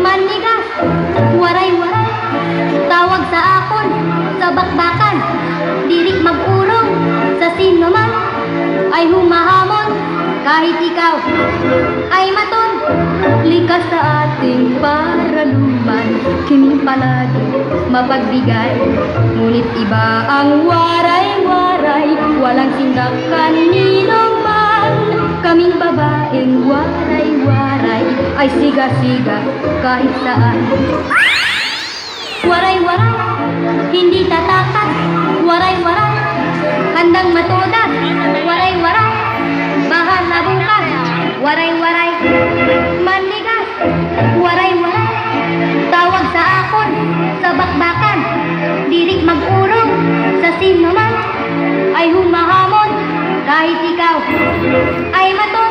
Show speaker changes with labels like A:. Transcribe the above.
A: manigas. Waray-waray, tawag sa akon, sa bakbakan. Dirik mag-urong, sa sino man, ay humahamon. Kahit ikaw ay maton, likas sa ating paraluman. Kiming palagi mapagbigay, ngunit iba ang waray-waray, walang sindak kanino man. Kaming babaeng waray-waray, ay siga-siga kahit saan. Waray-waray, hindi tatakas, waray-waray, handang matoda, waray-waray, bahala bukas, waray-waray, manigas, waray-waray, tawag sa akon, sa bakbakan, dirik mag-urong, sa sino man, ay humahamon, kahit ikaw, ay mato